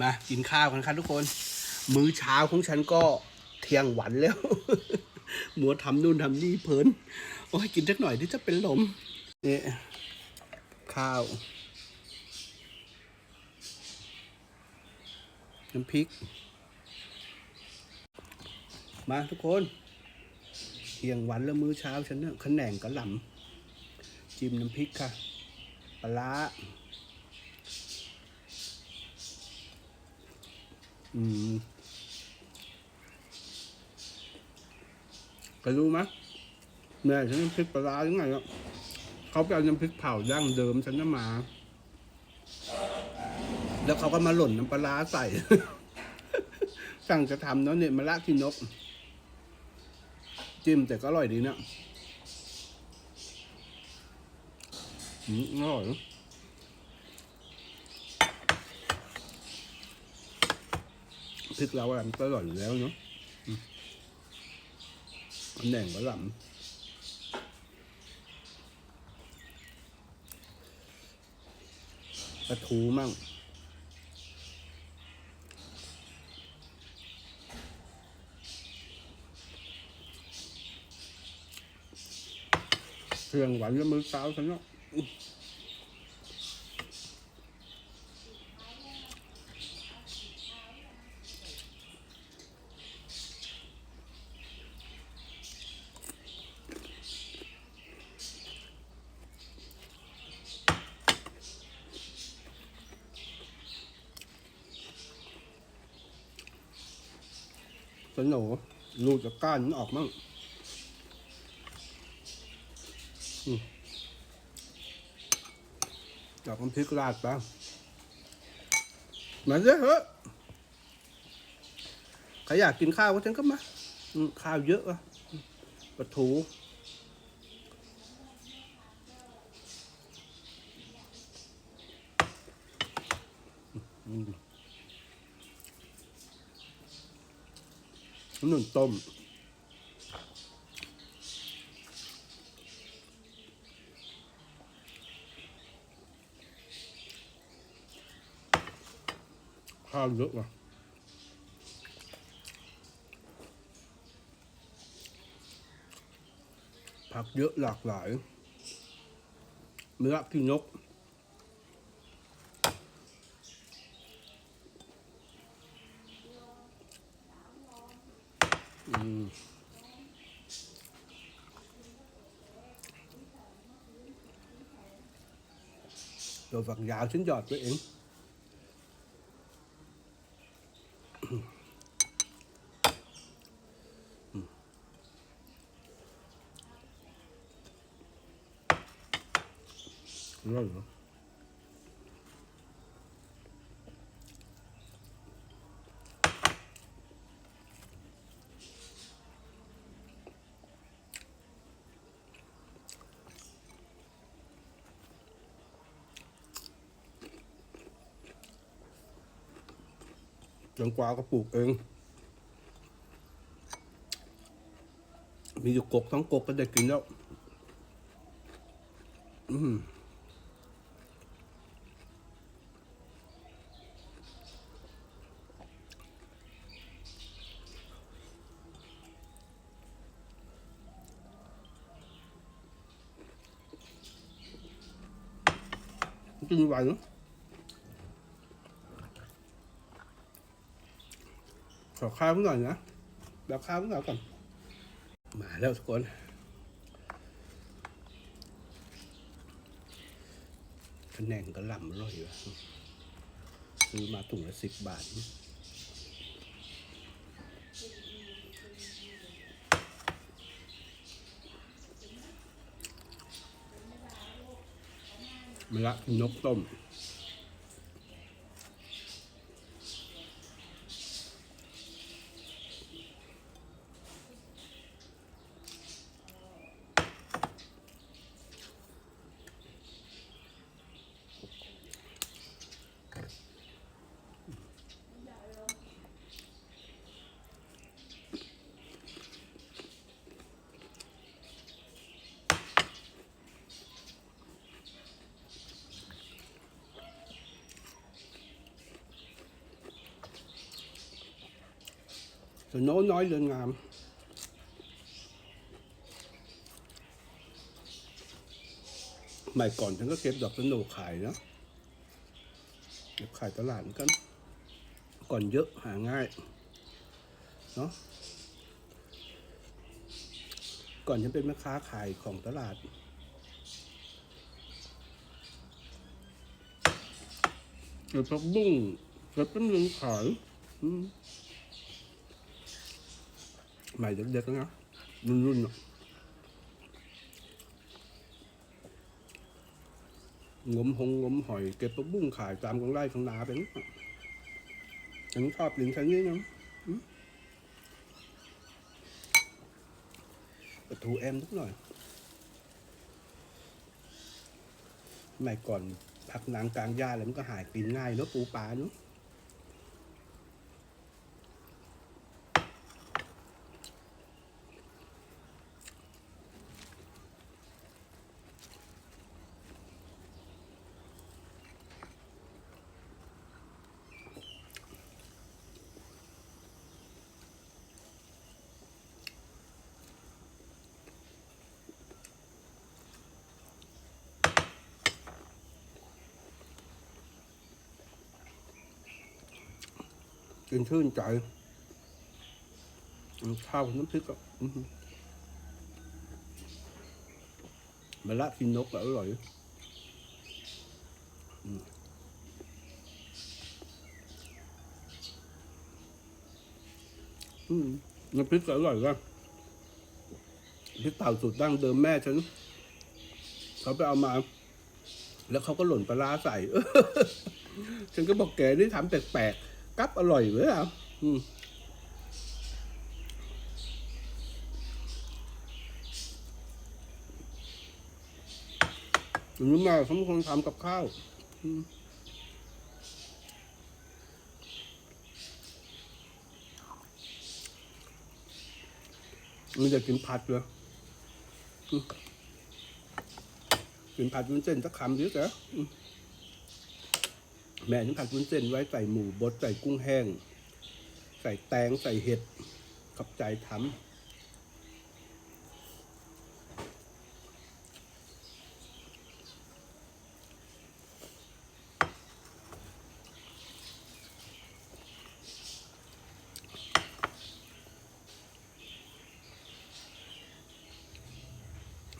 มากินข้าวกันครับทุกคน มื้อเช้าของฉันก็เที่ยงหวันแล้วมัวทำนู่นทำนี่เพลินโอ้ยกินสักหน่อยที่จะเป็นลมนี่ข้าว น้ำพริก มาทุกคน เที่ยงวันแล้วมื้อเช้าฉันเนี่ยขนแหนงกระหล่ำจิ้มน้ำพริกค่ะปลาร้า อืมไปรู้ไหมแม่ฉันน้ำพริกปลาร้ายังไงอะเขาไปเอาน้ำพริกเผาดั้งเดิมฉันน่ะมา แล้วเขาก็มาหล่นน้ำปลาร้าใส่ สั่งจะทำเนาะเนี่ยมะละที่นก จิ้มแต่ก็อร่อยดีเนาะอืมอร่อยนะ พริกเราอะมันก็อร่อยู่แล้วเนาะอืมอันแหน่งก็หล่ำปลาทูมั่งเครื่องหวานแล้วมือเช้าฉันเนาะ สนุกรูจากก้านมันออกมั่งดอกน้ำพริกราดไปมาเยอะเหอะใครอยากกินข้าวก็ฉันก็มาข้าวเยอะอะปลาทูอืม นุ่นต้มข้าวเยอะว่ะผักเยอะหลากหลายเนื้อพี่นกอืมตัวฝัก ยาวฉันหยอดไปเอง อร่อยเหรอ แตงกวาก็ปลูกเอง มีอยู่กกทั้งกกก็ได้กินแล้ว อืมกินไหวเนอะ ขอข้าวหน่อยนะแบบข้าวหน่อยก่อน มาแล้วทุกคนคะแนนก็ล่ำอร่อยว่ะซื้อมาถุงละสิบบาทมะละนกต้ม สโนน้อยเรือนงามใหม่ก่อนฉันก็เก็บดอกสโนขายนะเก็บขายตลาดกัน ก่อนเยอะหาง่าย เนาะก่อนฉันเป็นแม่ค้าขายของตลาดเก็บผักบุ้งเก็บเป็นเงินขาย อืม ใหม่เด็กๆนะรุ่นๆอะงมหงงมหอยเก็บผักบุ้งขายตามกองไร่ของนาไปนะฉันชอบลินฉันนี้นะปลาทูแอมสักหน่อยสมัยก่อนผักนางกลางหญ้าแล้วมันก็หายกินง่ายเนอะปูปลาเนอะ กินชื่นใจข้าวน้ำพริกก็มะละกินนกก็อร่อยน้ำพริกก็อร่อยว่ะพริกเต่าสูตรดั้งเดิมแม่ฉัน เขาไปเอามา แล้วเขาก็หล่นปลาร้าใส่ ฉันก็บอกแกนี่ทำแปลกๆ กับอร่อยเว้ยอะอืมถึงรู้มาเขาเป็นคนทำกับข้าวอืมมันจะกินผัดเหรออืมกินผัดวุ้นเส้นสักคำเดียวแต่อืม แม่ฉันผัดวุ้นเส้นไว้ใส่หมูบดใส่กุ้งแห้ง ใส่แตงใส่เห็ดขับใจทำ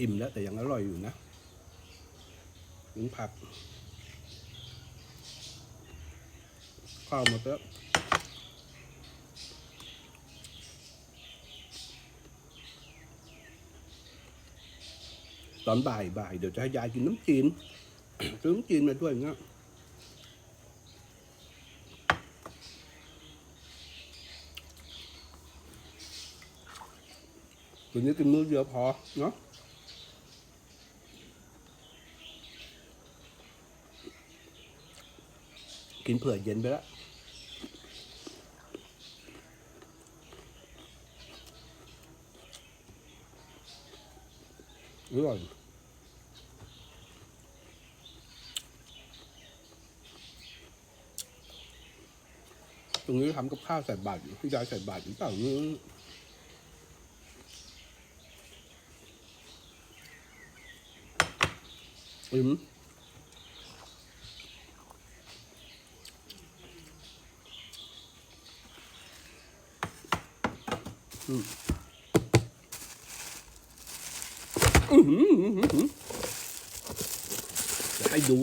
อิ่มแล้วแต่ยังอร่อยอยู่นะถึงผัก ข้าวหมดแล้วตอนบ่ายบ่ายเดี๋ยวจะให้ยายกินน้ำจีนซื้อน้ำจีนมาด้วยเงี้ยตัวนี้กินมื้อเดียวพอเนาะกินเผื่อเย็นไปแล้ว อร่อยตรงนี้ทำกับข้าวใส่บาตรอยู่พี่ยายใส่บาตรหรือเปล่านี่อืมอืมอือ หืออื้อหืออื้อหือเดี๋ยวให้ดู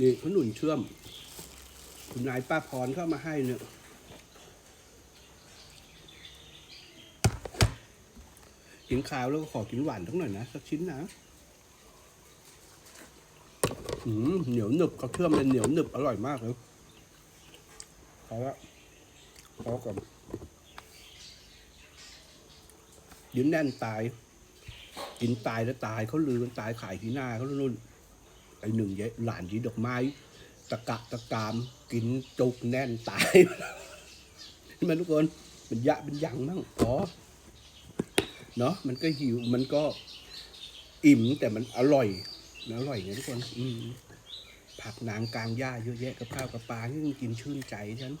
นี่ขนุนเชื่อม คุณนายป้าพรเข้ามาให้เนี่ย กินข้าวแล้วก็ขอกินหวานทั้งหน่อยนะ สักชิ้นนะอืมเหนียวหนึบเขาเชื่อมเป็นเหนียวหนึบอร่อยมากเลยพอละพอก่อนยืนแน่นตาย กินตายแล้วตายเขาลือกันตายขายที่หน้าเขาแล้วนู่นไอหนึ่งเยหลานยีดอกไม้ ตะกะตะกามกินจุกแน่นตายเห็นไหมทุกคนมันยะเป็นยังมั่งอ๋อเนาะมันก็หิวมันก็อิ่มแต่มันอร่อยมันอร่อยไงทุกคน อืมผักนางกลางหญ้าเยอะแยะกับข้าวกับปลาที่มันกินชื่นใจฉัน